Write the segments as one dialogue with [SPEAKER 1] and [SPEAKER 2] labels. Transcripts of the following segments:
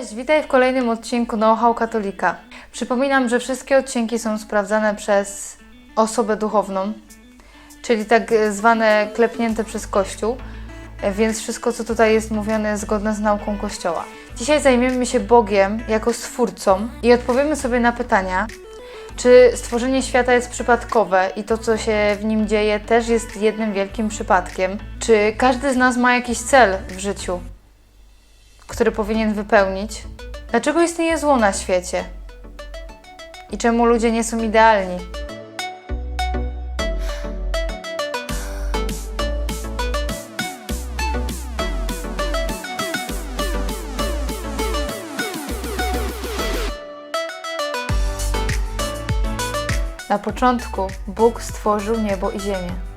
[SPEAKER 1] Cześć, witaj w kolejnym odcinku Know-how Katolika. Przypominam, że wszystkie odcinki są sprawdzane przez osobę duchowną, czyli tak zwane klepnięte przez Kościół, więc wszystko, co tutaj jest mówione, jest zgodne z nauką Kościoła. Dzisiaj zajmiemy się Bogiem jako Stwórcą i odpowiemy sobie na pytania, czy stworzenie świata jest przypadkowe i to, co się w nim dzieje, też jest jednym wielkim przypadkiem? Czy każdy z nas ma jakiś cel w życiu, który powinien wypełnić? Dlaczego istnieje zło na świecie? I czemu ludzie nie są idealni? Na początku Bóg stworzył niebo i ziemię.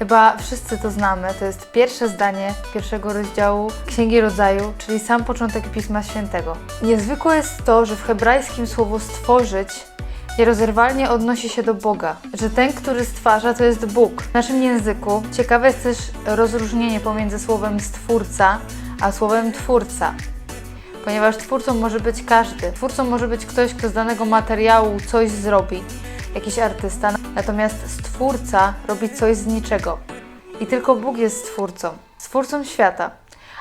[SPEAKER 1] Chyba wszyscy to znamy. To jest pierwsze zdanie pierwszego rozdziału Księgi Rodzaju, czyli sam początek Pisma Świętego. Niezwykłe jest to, że w hebrajskim słowo stworzyć nierozerwalnie odnosi się do Boga, że ten, który stwarza, to jest Bóg. W naszym języku ciekawe jest też rozróżnienie pomiędzy słowem stwórca a słowem twórca ponieważ twórcą może być każdy. Twórcą może być ktoś, kto z danego materiału coś zrobi, jakiś artysta, natomiast stwórca robi coś z niczego. I tylko Bóg jest stwórcą, stwórcą świata.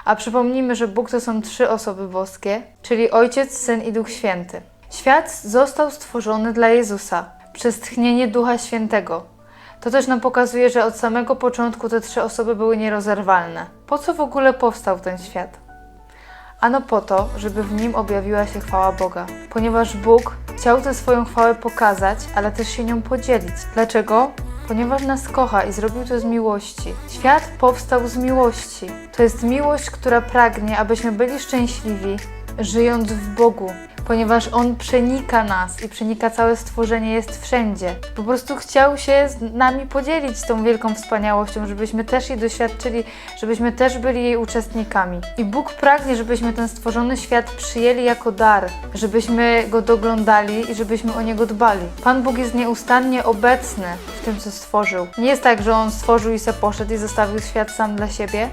[SPEAKER 1] A przypomnijmy, że Bóg to są trzy osoby boskie, czyli Ojciec, Syn i Duch Święty. Świat został stworzony dla Jezusa przez tchnienie Ducha Świętego. To też nam pokazuje, że od samego początku te trzy osoby były nierozerwalne. Po co w ogóle powstał ten świat? Ano po to, żeby w nim objawiła się chwała Boga. Ponieważ Bóg chciał tę swoją chwałę pokazać, ale też się nią podzielić. Dlaczego? Ponieważ nas kocha i zrobił to z miłości. Świat powstał z miłości. To jest miłość, która pragnie, abyśmy byli szczęśliwi, żyjąc w Bogu. Ponieważ On przenika nas i przenika całe stworzenie, jest wszędzie. Po prostu chciał się z nami podzielić tą wielką wspaniałością, żebyśmy też jej doświadczyli, żebyśmy też byli jej uczestnikami. I Bóg pragnie, żebyśmy ten stworzony świat przyjęli jako dar, żebyśmy go doglądali i żebyśmy o niego dbali. Pan Bóg jest nieustannie obecny w tym, co stworzył. Nie jest tak, że On stworzył i se poszedł i zostawił świat sam dla siebie,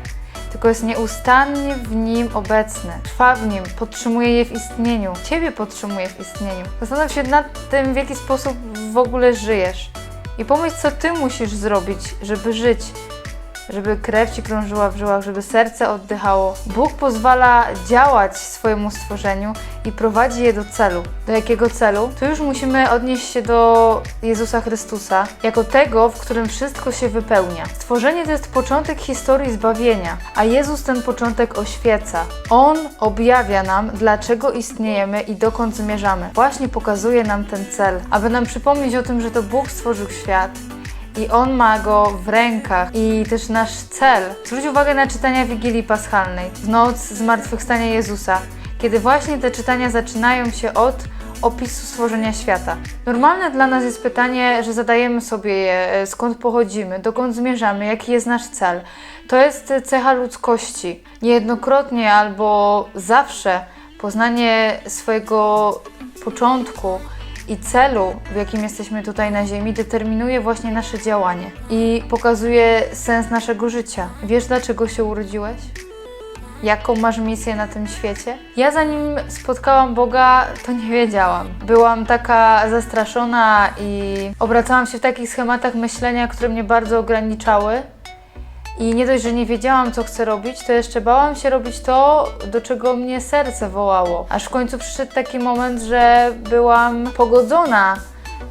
[SPEAKER 1] tylko jest nieustannie w nim obecny. Trwa w nim, podtrzymuje je w istnieniu. Ciebie podtrzymuje w istnieniu. Zastanów się nad tym, w jaki sposób w ogóle żyjesz. I pomyśl, co ty musisz zrobić, żeby żyć, żeby krew ci krążyła w żyłach, żeby serce oddychało. Bóg pozwala działać swojemu stworzeniu i prowadzi je do celu. Do jakiego celu? Tu już musimy odnieść się do Jezusa Chrystusa, jako tego, w którym wszystko się wypełnia. Stworzenie to jest początek historii zbawienia, a Jezus ten początek oświeca. On objawia nam, dlaczego istniejemy i dokąd zmierzamy. Właśnie pokazuje nam ten cel, aby nam przypomnieć o tym, że to Bóg stworzył świat i On ma go w rękach i też nasz cel. Zwróć uwagę na czytania Wigilii Paschalnej, w noc zmartwychwstania Jezusa, kiedy właśnie te czytania zaczynają się od opisu stworzenia świata. Normalne dla nas jest pytanie, że zadajemy sobie je, e, skąd pochodzimy, dokąd zmierzamy, jaki jest nasz cel. To jest cecha ludzkości. Niejednokrotnie albo zawsze poznanie swojego początku i celu, w jakim jesteśmy tutaj na Ziemi, determinuje właśnie nasze działanie i pokazuje sens naszego życia. Wiesz, dlaczego się urodziłeś? Jaką masz misję na tym świecie? Ja zanim spotkałam Boga, to nie wiedziałam. Byłam taka zastraszona i obracałam się w takich schematach myślenia, które mnie bardzo ograniczały. I nie dość, że nie wiedziałam, co chcę robić, to jeszcze bałam się robić to, do czego mnie serce wołało. Aż w końcu przyszedł taki moment, że byłam pogodzona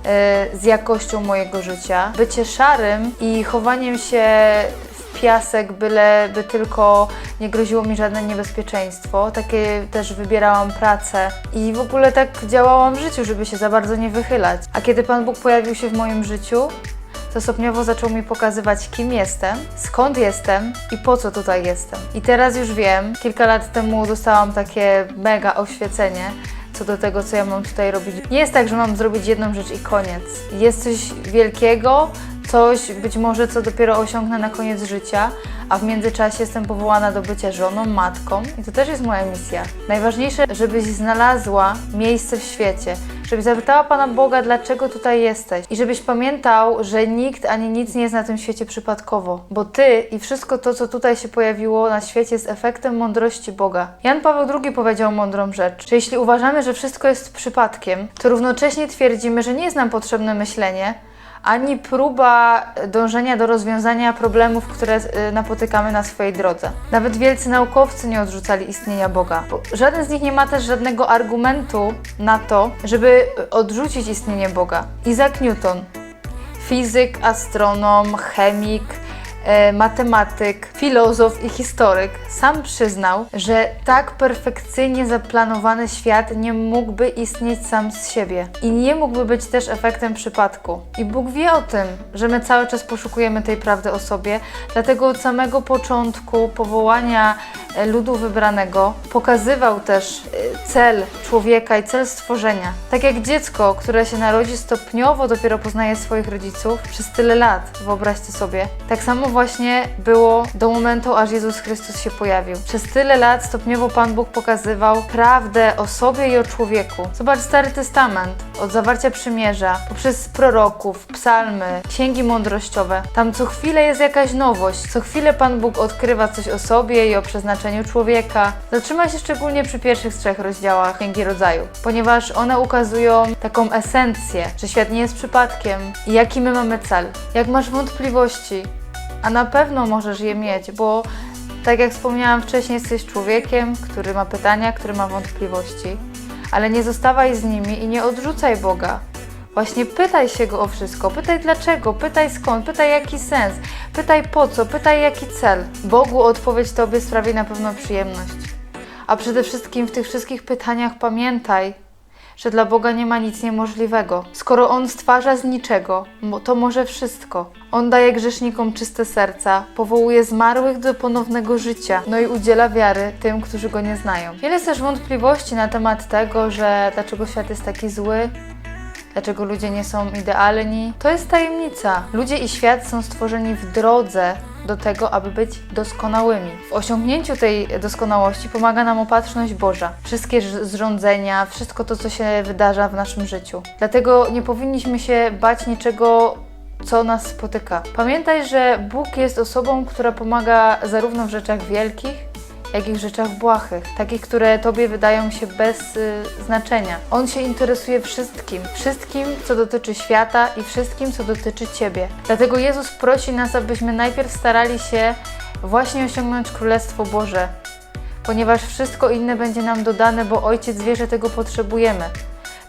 [SPEAKER 1] e, z jakością mojego życia. Bycie szarym i chowaniem się w piasek, byle by tylko nie groziło mi żadne niebezpieczeństwo. Takie też wybierałam pracę i w ogóle tak działałam w życiu, żeby się za bardzo nie wychylać. A kiedy Pan Bóg pojawił się w moim życiu, to stopniowo zaczął mi pokazywać, kim jestem, skąd jestem i po co tutaj jestem. I teraz już wiem, kilka lat temu dostałam takie mega oświecenie co do tego, co ja mam tutaj robić. Nie jest tak, że mam zrobić jedną rzecz i koniec. Jest coś wielkiego, coś być może, co dopiero osiągnę na koniec życia, a w międzyczasie jestem powołana do bycia żoną, matką i to też jest moja misja. Najważniejsze, żebyś znalazła miejsce w świecie, żebyś zapytała Pana Boga, dlaczego tutaj jesteś i żebyś pamiętał, że nikt ani nic nie jest na tym świecie przypadkowo, bo Ty i wszystko to, co tutaj się pojawiło na świecie jest efektem mądrości Boga. Jan Paweł II powiedział mądrą rzecz, że jeśli uważamy, że wszystko jest przypadkiem, to równocześnie twierdzimy, że nie jest nam potrzebne myślenie, ani próba dążenia do rozwiązania problemów, które y, napotykamy na swojej drodze. Nawet wielcy naukowcy nie odrzucali istnienia Boga. Bo żaden z nich nie ma też żadnego argumentu na to, żeby odrzucić istnienie Boga. Isaac Newton, fizyk, astronom, chemik, matematyk, filozof i historyk sam przyznał, że tak perfekcyjnie zaplanowany świat nie mógłby istnieć sam z siebie i nie mógłby być też efektem przypadku. I Bóg wie o tym, że my cały czas poszukujemy tej prawdy o sobie, dlatego od samego początku powołania e, ludu wybranego pokazywał też e, cel człowieka i cel stworzenia. Tak jak dziecko, które się narodzi stopniowo dopiero poznaje swoich rodziców przez tyle lat, wyobraźcie sobie. Tak samo właśnie było do momentu, aż Jezus Chrystus się pojawił. Przez tyle lat stopniowo Pan Bóg pokazywał prawdę o sobie i o człowieku. Zobacz Stary Testament, od zawarcia przymierza, poprzez proroków, psalmy, księgi mądrościowe. Tam co chwilę jest jakaś nowość, co chwilę Pan Bóg odkrywa coś o sobie i o przeznaczeniu człowieka. Zatrzymaj się szczególnie przy pierwszych trzech rozdziałach Księgi Rodzaju, ponieważ one ukazują taką esencję, że świat nie jest przypadkiem i jaki my mamy cel. Jak masz wątpliwości, a na pewno możesz je mieć, bo tak jak wspomniałam wcześniej, jesteś człowiekiem, który ma pytania, który ma wątpliwości, ale nie zostawaj z nimi i nie odrzucaj Boga. Właśnie pytaj się go o wszystko, pytaj dlaczego, pytaj skąd, pytaj jaki sens, pytaj po co, pytaj jaki cel. Bogu odpowiedź Tobie sprawi na pewno przyjemność. A przede wszystkim w tych wszystkich pytaniach pamiętaj, że dla Boga nie ma nic niemożliwego. Skoro On stwarza z niczego, to może wszystko. On daje grzesznikom czyste serca, powołuje zmarłych do ponownego życia, no i udziela wiary tym, którzy Go nie znają. Wiele jest też wątpliwości na temat tego, że dlaczego świat jest taki zły, dlaczego ludzie nie są idealni. To jest tajemnica. Ludzie i świat są stworzeni w drodze do tego, aby być doskonałymi. W osiągnięciu tej doskonałości pomaga nam opatrzność Boża. Wszystkie zrządzenia, wszystko to, co się wydarza w naszym życiu. Dlatego nie powinniśmy się bać niczego, co nas spotyka. Pamiętaj, że Bóg jest osobą, która pomaga zarówno w rzeczach wielkich, jak i w rzeczach błahych, takich, które Tobie wydają się bez y, znaczenia. On się interesuje wszystkim, wszystkim, co dotyczy świata i wszystkim, co dotyczy Ciebie. Dlatego Jezus prosi nas, abyśmy najpierw starali się właśnie osiągnąć Królestwo Boże, ponieważ wszystko inne będzie nam dodane, bo Ojciec wie, że tego potrzebujemy.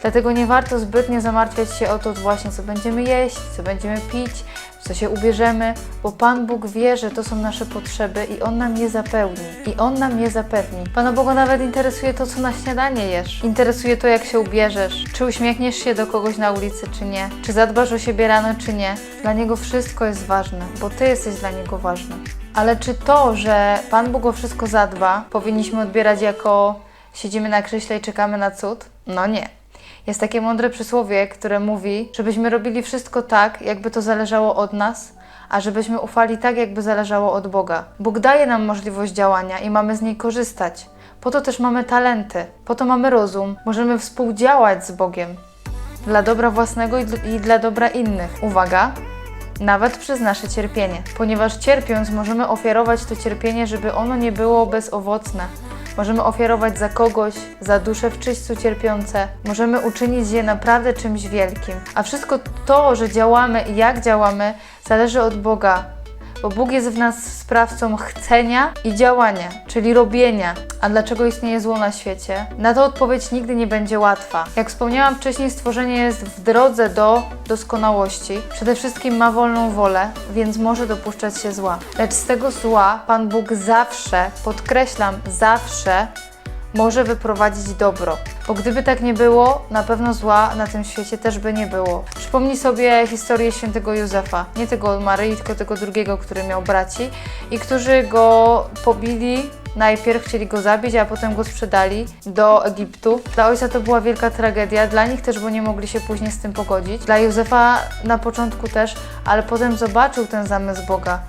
[SPEAKER 1] Dlatego nie warto zbytnio zamartwiać się o to właśnie, co będziemy jeść, co będziemy pić, co się ubierzemy, bo Pan Bóg wie, że to są nasze potrzeby i On nam je zapełni. I On nam je zapewni. Pana Boga nawet interesuje to, co na śniadanie jesz. Interesuje to, jak się ubierzesz, czy uśmiechniesz się do kogoś na ulicy, czy nie, czy zadbasz o siebie rano, czy nie. Dla Niego wszystko jest ważne, bo Ty jesteś dla Niego ważny. Ale czy to, że Pan Bóg o wszystko zadba, powinniśmy odbierać jako siedzimy na krześle i czekamy na cud? No nie. Jest takie mądre przysłowie, które mówi, żebyśmy robili wszystko tak, jakby to zależało od nas, a żebyśmy ufali tak, jakby zależało od Boga. Bóg daje nam możliwość działania i mamy z niej korzystać. Po to też mamy talenty, po to mamy rozum, możemy współdziałać z Bogiem dla dobra własnego i dl- i dla dobra innych. Uwaga! Nawet przez nasze cierpienie, ponieważ cierpiąc możemy ofiarować to cierpienie, żeby ono nie było bezowocne. Możemy ofiarować za kogoś, za dusze w czyśćcu cierpiące. Możemy uczynić je naprawdę czymś wielkim. A wszystko to, że działamy i jak działamy, zależy od Boga, bo Bóg jest w nas sprawcą chcenia i działania, czyli robienia. A dlaczego istnieje zło na świecie? Na to odpowiedź nigdy nie będzie łatwa. Jak wspomniałam wcześniej, stworzenie jest w drodze do doskonałości. Przede wszystkim ma wolną wolę, więc może dopuszczać się zła. Lecz z tego zła Pan Bóg zawsze, podkreślam, zawsze może wyprowadzić dobro. Bo gdyby tak nie było, na pewno zła na tym świecie też by nie było. Przypomnij sobie historię świętego Józefa. Nie tego od Maryi, tylko tego drugiego, który miał braci i którzy go pobili. Najpierw chcieli go zabić, a potem go sprzedali do Egiptu. Dla ojca to była wielka tragedia, dla nich też, bo nie mogli się później z tym pogodzić. Dla Józefa na początku też, ale potem zobaczył ten zamysł Boga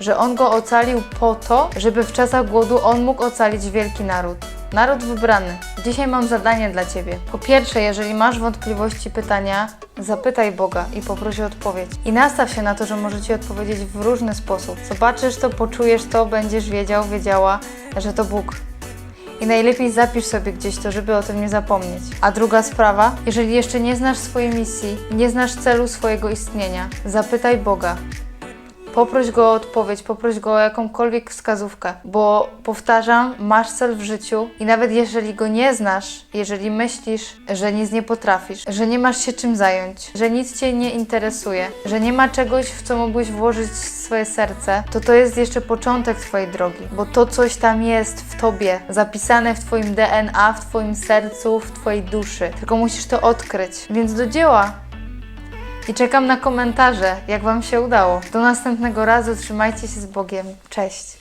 [SPEAKER 1] że on go ocalił po to, żeby w czasach głodu on mógł ocalić wielki naród. Naród wybrany, dzisiaj mam zadanie dla Ciebie. Po pierwsze, jeżeli masz wątpliwości, pytania, zapytaj Boga i poproś o odpowiedź. I nastaw się na to, że może Ci odpowiedzieć w różny sposób. Zobaczysz to, poczujesz to, będziesz wiedział, wiedziała, że to Bóg. I najlepiej zapisz sobie gdzieś to, żeby o tym nie zapomnieć. A druga sprawa, jeżeli jeszcze nie znasz swojej misji, nie znasz celu swojego istnienia, zapytaj Boga. Poproś go o odpowiedź, poproś go o jakąkolwiek wskazówkę, bo powtarzam, masz cel w życiu i nawet jeżeli go nie znasz, jeżeli myślisz, że nic nie potrafisz, że nie masz się czym zająć, że nic cię nie interesuje, że nie ma czegoś, w co mógłbyś włożyć swoje serce, to to jest jeszcze początek twojej drogi, bo to coś tam jest w tobie, zapisane w twoim DNA, w twoim sercu, w twojej duszy. Tylko musisz to odkryć. Więc do dzieła! I czekam na komentarze, jak Wam się udało. Do następnego razu, trzymajcie się z Bogiem. Cześć!